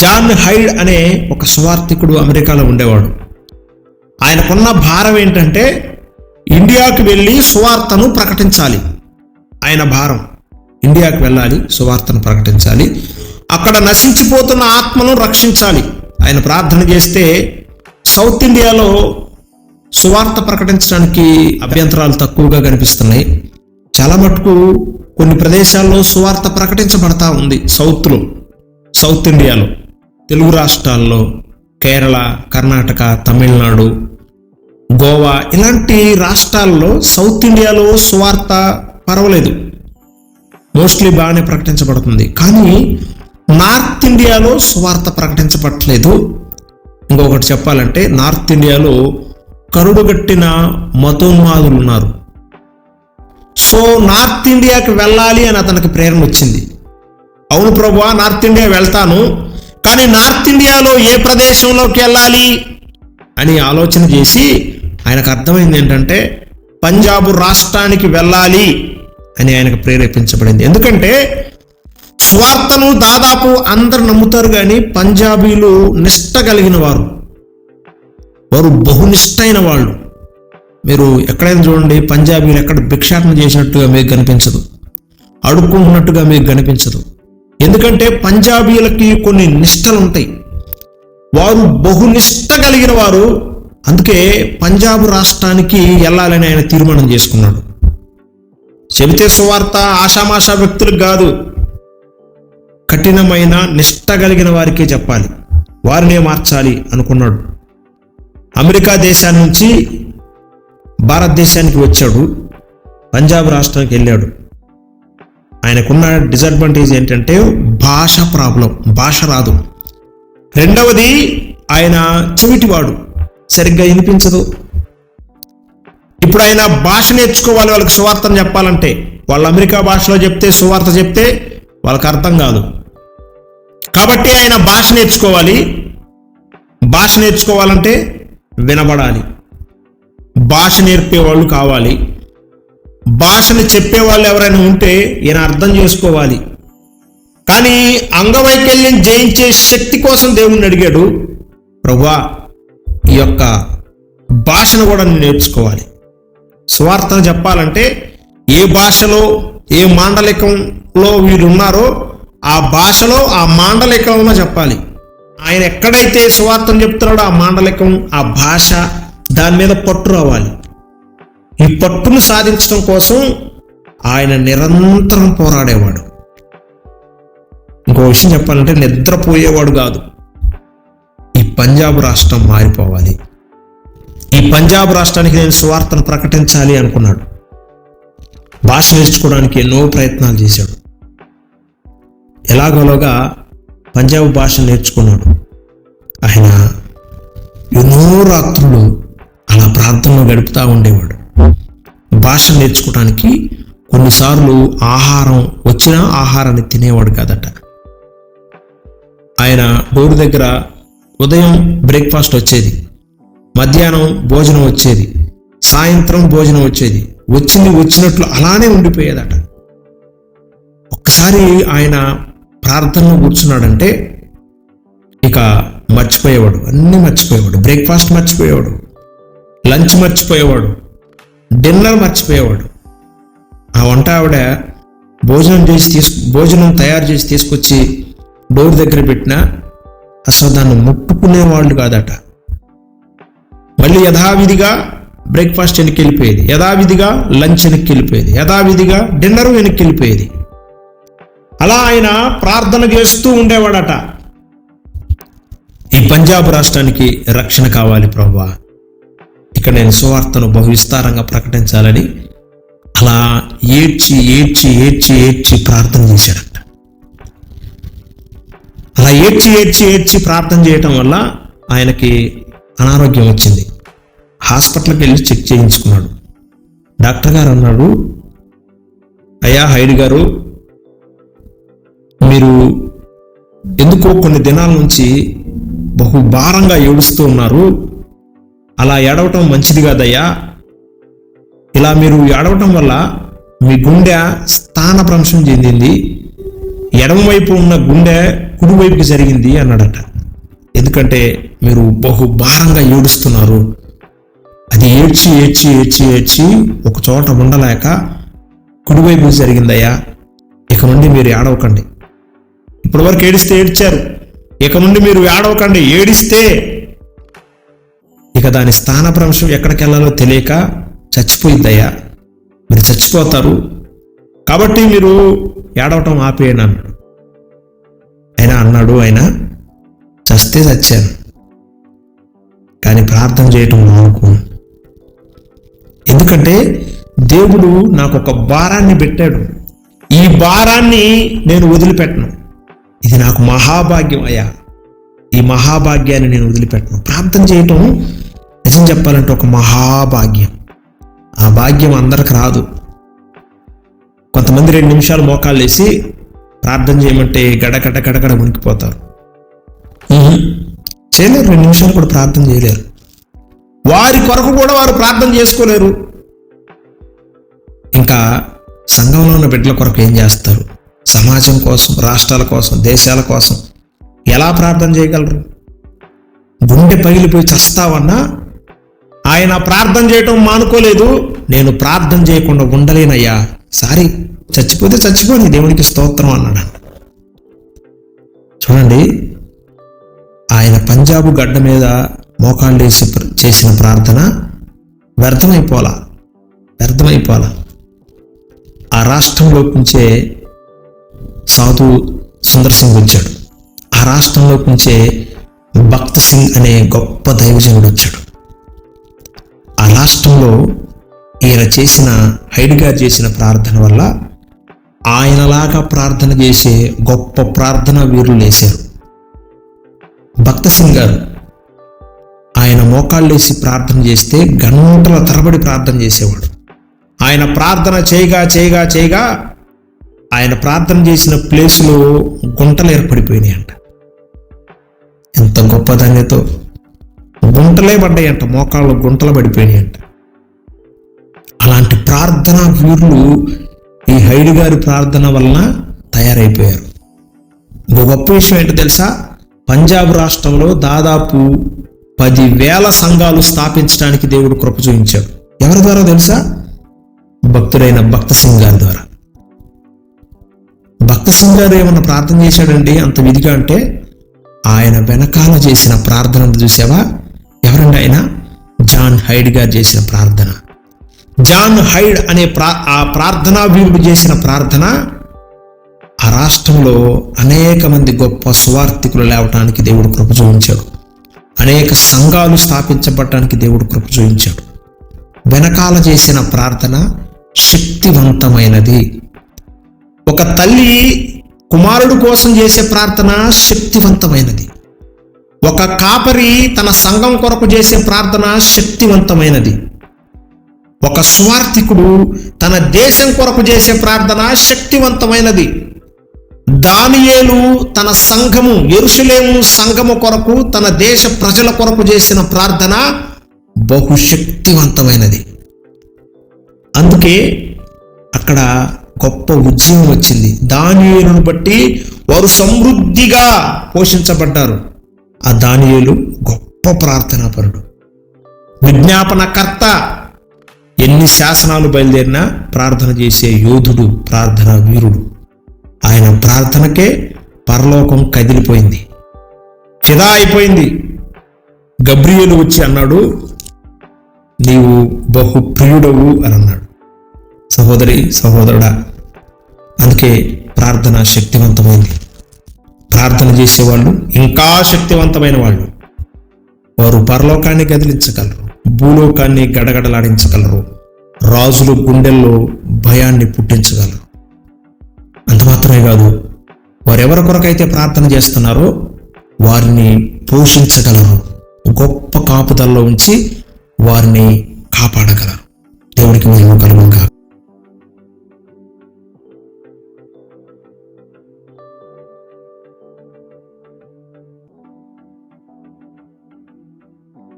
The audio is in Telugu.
జాన్ హైడ్ అనే ఒక సువార్థికుడు అమెరికాలో ఉండేవాడు. ఆయనకున్న భారం ఏంటంటే ఇండియాకి వెళ్ళి సువార్తను ప్రకటించాలి. ఆయన భారం ఇండియాకి వెళ్ళాలి సువార్తను ప్రకటించాలి. అక్కడ నశించిపోతున్న ఆత్మను రక్షించాలి. ఆయన ప్రార్థన చేస్తే సౌత్ ఇండియాలో సువార్త ప్రకటించడానికి అభ్యంతరాలు తక్కువగా కనిపిస్తున్నాయి. చాలా మటుకు కొన్ని ప్రదేశాల్లో సువార్త ప్రకటించబడతా ఉంది సౌత్లో సౌత్ ఇండియాలో. తెలుగు రాష్ట్రాల్లో కేరళ కర్ణాటక తమిళనాడు గోవా ఇలాంటి రాష్ట్రాల్లో సౌత్ ఇండియాలో సువార్త పర్వాలేదు. మోస్ట్లీ బాగానే ప్రకటించబడుతుంది. కానీ నార్త్ ఇండియాలో సువార్త ప్రకటించబట్టలేదు. ఇంకొకటి చెప్పాలంటే నార్త్ ఇండియాలో కరుడుగట్టిన మతోన్మాదులు ఉన్నారు. సో నార్త్ ఇండియాకి వెళ్ళాలి అని అతనికి ప్రేరణ వచ్చింది. అవును ప్రభు నార్త్ ఇండియా వెళ్తాను. కానీ నార్త్ ఇండియాలో ఏ ప్రదేశంలోకి వెళ్ళాలి అని ఆలోచన చేసి ఆయనకు అర్థమైంది ఏంటంటే పంజాబ్ రాష్ట్రానికి వెళ్ళాలి అని ఆయనకు ప్రేరేపించబడింది. ఎందుకంటే స్వార్థను దాదాపు అందరు నమ్ముతారు కానీ పంజాబీలు నిష్ట కలిగిన వారు. వారు బహునిష్టైన వాళ్ళు. మీరు ఎక్కడైనా చూడండి పంజాబీలు ఎక్కడ భిక్షాటన చేసినట్టుగా మీకు కనిపించదు. అడుక్కుంటున్నట్టుగా మీకు కనిపించదు. ఎందుకంటే పంజాబీలకి కొన్ని నిష్టలు ఉంటాయి వారు బహునిష్ట కలిగిన వారు. అందుకే పంజాబ్ రాష్ట్రానికి వెళ్ళాలని ఆయన తీర్మానం చేసుకున్నాడు. చెబితే సువార్త ఆషామాషా వ్యక్తులకు కాదు. కఠినమైన నిష్ట కలిగిన వారికే చెప్పాలి. వారినే మార్చాలి అనుకున్నాడు. అమెరికా దేశాన్ని నుంచి భారతదేశానికి వచ్చాడు. పంజాబ్ రాష్ట్రానికి వెళ్ళాడు. ఆయనకున్న డిసడ్వాంటేజ్ ఏంటంటే భాష ప్రాబ్లం భాష రాదు. రెండవది ఆయన చెవిటివాడు సరిగ్గా వినిపించదు. ఇప్పుడు ఆయన భాష నేర్చుకోవాలి వాళ్ళకి సువార్తను చెప్పాలంటే వాళ్ళు అమెరికా భాషలో చెప్తే సువార్త చెప్తే వాళ్ళకి అర్థం కాదు. కాబట్టి ఆయన భాష నేర్చుకోవాలి భాష నేర్చుకోవాలంటే వినబడాలి. భాష నేర్పేవాళ్ళు కావాలి. భాషను చెప్పేవాళ్ళు ఎవరైనా ఉంటే ఈయన అర్థం చేసుకోవాలి. కానీ అంగవైకల్యం జయించే శక్తి కోసం దేవుణ్ణి అడిగాడు. ప్రభా ఈ యొక్క భాషను కూడా నేను నేర్చుకోవాలి. స్వార్థను చెప్పాలంటే ఏ భాషలో ఏ మాండలికంలో వీరు ఉన్నారో ఆ భాషలో ఆ మాండలికంలో చెప్పాలి. ఆయన ఎక్కడైతే సువార్తను చెప్తున్నాడో ఆ మాండలికం ఆ భాష దాని మీద పట్టు రావాలి. ఈ పట్టును సాధించడం కోసం ఆయన నిరంతరం పోరాడేవాడు. ఇంకో విషయం చెప్పాలంటే నిద్రపోయేవాడు కాదు. ఈ పంజాబ్ రాష్ట్రం మారిపోవాలి. ఈ పంజాబ్ రాష్ట్రానికి నేను సువార్తను ప్రకటించాలి అనుకున్నాడు. భాష నేర్చుకోవడానికి ఎన్నో ప్రయత్నాలు చేశాడు. ఎలాగోలాగా పంజాబ్ భాష నేర్చుకున్నాడు. ఆయన ఎన్నో రాత్రులు అలా ప్రాంతంలో గడుపుతూ ఉండేవాడు. భాష నేర్చుకోవడానికి కొన్నిసార్లు ఆహారం వచ్చినా ఆహారాన్ని తినేవాడు కాదట. ఆయన డోర్ దగ్గర ఉదయం బ్రేక్ఫాస్ట్ వచ్చేది మధ్యాహ్నం భోజనం వచ్చేది సాయంత్రం భోజనం వచ్చేది వచ్చింది వచ్చినట్లు అలానే ఉండిపోయేదట. ఒక్కసారి ఆయన ప్రార్థనలో కూర్చున్నాడంటే ఇక మర్చిపోయేవాడు అన్నీ మర్చిపోయేవాడు బ్రేక్ఫాస్ట్ మర్చిపోయేవాడు లంచ్ మర్చిపోయేవాడు డిన్నర్ మర్చిపోయేవాడు. ఆ వంట ఆవిడ భోజనం చేసి తీసు భోజనం తయారు చేసి తీసుకొచ్చి డోర్ దగ్గర పెట్టినా అసలు దాన్ని ముట్టుకునేవాళ్ళు కాదట. మళ్ళీ యథావిధిగా బ్రేక్ఫాస్ట్ వెనక్కి వెళ్ళిపోయేది యథావిధిగా లంచ్ వెనక్కి వెళ్ళిపోయేది యథావిధిగా డిన్నర్ వెనక్కి వెళ్ళిపోయేది అలా ఆయన ప్రార్థన చేస్తూ ఉండేవాడట. ఈ పంజాబ్ రాష్ట్రానికి రక్షణ కావాలి ప్రభా ఇక్కడ నేను సువార్తను బహు విస్తారంగా ప్రకటించాలని అలా ఏడ్చి ఏడ్చి ఏడ్చి ఏడ్చి ప్రార్థన చేశాడట అలా ఏడ్చి ఏడ్చి ఏడ్చి ప్రార్థన చేయటం వల్ల ఆయనకి అనారోగ్యం వచ్చింది. హాస్పిటల్కి వెళ్ళి చెక్ చేయించుకున్నాడు. డాక్టర్ గారు అన్నాడు అయ్యా హైడ్ గారు మీరు ఎందుకో కొన్ని దినాల నుంచి బహు భారంగా ఏడుస్తూ ఉన్నారు. అలా ఏడవటం మంచిది కాదయ్యా. ఇలా మీరు ఏడవటం వల్ల మీ గుండె స్థానభ్రంశం చెందింది. ఎడమవైపు ఉన్న గుండె కుడివైపుకి జరిగింది అన్నాడట. ఎందుకంటే మీరు బహు భారంగా ఏడుస్తున్నారు. అది ఏడ్చి ఏడ్చి ఏడ్చి ఏడ్చి ఒక చోట ఉండలేక కుడివైపుకి జరిగిందయ్యా. ఇక నుండి మీరు ఏడవకండి. ఇప్పటివరకు ఏడిస్తే ఏడ్చారు. ఇక నుండి మీరు ఏడవకండి. ఏడిస్తే ఇక దాని స్థానభ్రంశం ఎక్కడికి వెళ్ళాలో తెలియక చచ్చిపోయిందయ్యా మీరు చచ్చిపోతారు. కాబట్టి మీరు ఏడవటం ఆపేయను అన్నాడు. ఆయన అన్నాడు ఆయన చస్తే చచ్చాను. కానీ ప్రార్థన చేయటం మానుకోను ఎందుకంటే దేవుడు నాకు ఒక భారాన్ని పెట్టాడు. ఈ భారాన్ని నేను వదిలిపెట్టను. ఇది నాకు మహాభాగ్యం అయ్యా. ఈ మహాభాగ్యాన్ని నేను వదిలిపెట్టను. ప్రార్థన చేయటం నిజం చెప్పాలంటే ఒక మహాభాగ్యం. ఆ భాగ్యం అందరికి రాదు. కొంతమంది రెండు నిమిషాలు మోకాళ్ళు వేసి ప్రార్థన చేయమంటే గడగడ గడగడ మునిగిపోతారు ఉహు. చేయలేరు రెండు నిమిషాలు కూడా ప్రార్థన చేయలేరు. వారి కొరకు కూడా వారు ప్రార్థన చేసుకోలేరు. ఇంకా సంఘంలో ఉన్న బిడ్డల కొరకు ఏం చేస్తారు? సమాజం కోసం రాష్ట్రాల కోసం దేశాల కోసం ఎలా ప్రార్థన చేయగలరు? గుండె పగిలిపోయి చస్తావన్నా ఆయన ప్రార్థన చేయటం మానుకోలేదు. నేను ప్రార్థన చేయకుండా ఉండలేనయ్యా. సారీ చచ్చిపోతే చచ్చిపోని దేవునికి స్తోత్రం అన్నాడు. చూడండి ఆయన పంజాబు గడ్డ మీద మోకాళ్ళు వేసి చేసిన ప్రార్థన వ్యర్థమైపోలా వ్యర్థమైపోలా ఆ రాష్ట్రంలో నుంచే సాధు సుందర్ సింగ్ వచ్చాడు. ఆ రాష్ట్రంలో నుంచే భక్త్ సింగ్ అనే గొప్ప దైవజనుడు వచ్చాడు. రాష్ట్రంలో ఈయన చేసిన హైడ్గా చేసిన ప్రార్థన వల్ల ఆయనలాగా ప్రార్థన చేసే గొప్ప ప్రార్థన వీరులు లేశారు. భక్త సింగ్ గారు ఆయన మోకాళ్ళేసి ప్రార్థన చేస్తే గంటల తరబడి ప్రార్థన చేసేవాడు. ఆయన ప్రార్థన చేయగా చేయగా చేయగా ఆయన ప్రార్థన చేసిన ప్లేసులో గుంటలు ఏర్పడిపోయినాయి అంట ఎంత గొప్ప ధన్యతో గుంటలే పడ్డాయంట మోకాళ్ళు గుంటలు పడిపోయినాయంట. అలాంటి ప్రార్థన వీరులు ఈ హైడు గారి ప్రార్థన వలన తయారైపోయారు. ఇంకో గొప్ప విషయం ఏంటో తెలుసా? పంజాబ్ రాష్ట్రంలో దాదాపు పదివేల సంఘాలు స్థాపించడానికి దేవుడు కృప చూపించాడు. ఎవరి ద్వారా తెలుసా? భక్తుడైన భక్త సింగ్ గారి ద్వారా. భక్త సింగ్ గారు ఏమన్నా ప్రార్థన చేశాడండి? అంత విధిగా అంటే ఆయన వెనకాల చేసిన ప్రార్థన చూసావా? ఎవరండి ఆయన జాన్ హైడ్ గారు చేసిన ప్రార్థన. జాన్ హైడ్ అనే ప్రా ఆ ప్రార్థనా వీరుడు చేసిన ప్రార్థన ఆ రాష్ట్రంలో అనేక మంది గొప్ప సువార్థికులు లేవటానికి దేవుడు కృప చూపించాడు. అనేక సంఘాలు స్థాపించబడటానికి దేవుడు కృప చూపించాడు. వెనకాల చేసిన ప్రార్థన శక్తివంతమైనది. ఒక తల్లి కుమారుడు కోసం చేసే ప్రార్థన శక్తివంతమైనది. ఒక కాపరి తన సంఘం కొరకు చేసే ప్రార్థన శక్తివంతమైనది. ఒక స్వార్థికుడు తన దేశం కొరకు చేసే ప్రార్థన శక్తివంతమైనది. దానియేలు తన సంఘము ఎరుషులేము సంఘము కొరకు తన దేశ ప్రజల కొరకు చేసిన ప్రార్థన బహుశక్తివంతమైనది. అందుకే అక్కడ గొప్ప ఉద్యమం వచ్చింది. దానియేలును బట్టి వారు సమృద్ధిగా పోషించబడ్డారు. ఆ దానియులు గొప్ప ప్రార్థనాపరుడు. విజ్ఞాపనకర్త ఎన్ని శాసనాలు బయలుదేరినా ప్రార్థన చేసే యోధుడు ప్రార్థన వీరుడు. ఆయన ప్రార్థనకే పరలోకం కదిలిపోయింది. ఫిదా అయిపోయింది. గబ్రియలు వచ్చి అన్నాడు నీవు బహు ప్రియుడవు అని అన్నాడు. సహోదరి సహోదరుడా అందుకే ప్రార్థన శక్తివంతమైంది. ప్రార్థన చేసేవాళ్ళు ఇంకా శక్తివంతమైన వాళ్ళు. వారు పరలోకాన్ని కదిలించగలరు భూలోకాన్ని గడగడలాడించగలరు రాజులు గుండెల్లో భయాన్ని పుట్టించగలరు. అంత మాత్రమే కాదు వారెవరి కొరకైతే ప్రార్థన చేస్తున్నారో వారిని పోషించగలరు గొప్ప కాపుదల్లో ఉంచి వారిని కాపాడగలరు. దేవుడికి మేము కలుగుగా